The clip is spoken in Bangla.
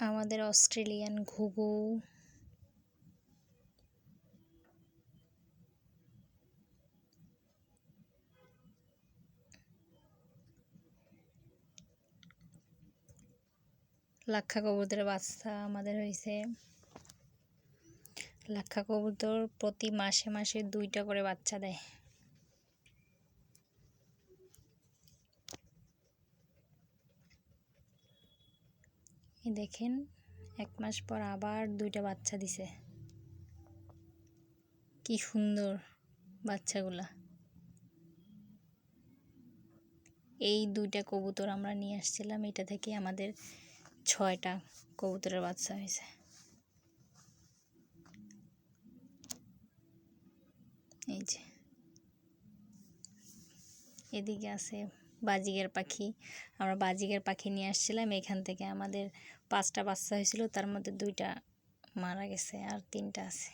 আমাদের অস্ট্রেলিয়ান ঘুঘু। লাক্ষা কবুতরের বাচ্চা আমাদের হয়েছে। লাক্ষা কবুতর প্রতি মাসে মাসে দুইটা করে বাচ্চা দেয়। দেখেন, এক মাস পর আবার দুইটা বাচ্চা দিছে। কি সুন্দর বাচ্চাগুলা। এই দুইটা কবুতর আমরা নিয়ে আসছিলাম, এটা থেকে আমাদের ছয়টা কবুতরের বাচ্চা হয়েছে। এই যে। এদিকে আছে বাজিগের পাখি। আমরা বাজিগের পাখি নিয়ে আসছিলাম। এখান থেকে আমাদের পাঁচটা বাচ্চা হয়েছিল। তার মধ্যে দুইটা মারা গেছে আর তিনটা আছে।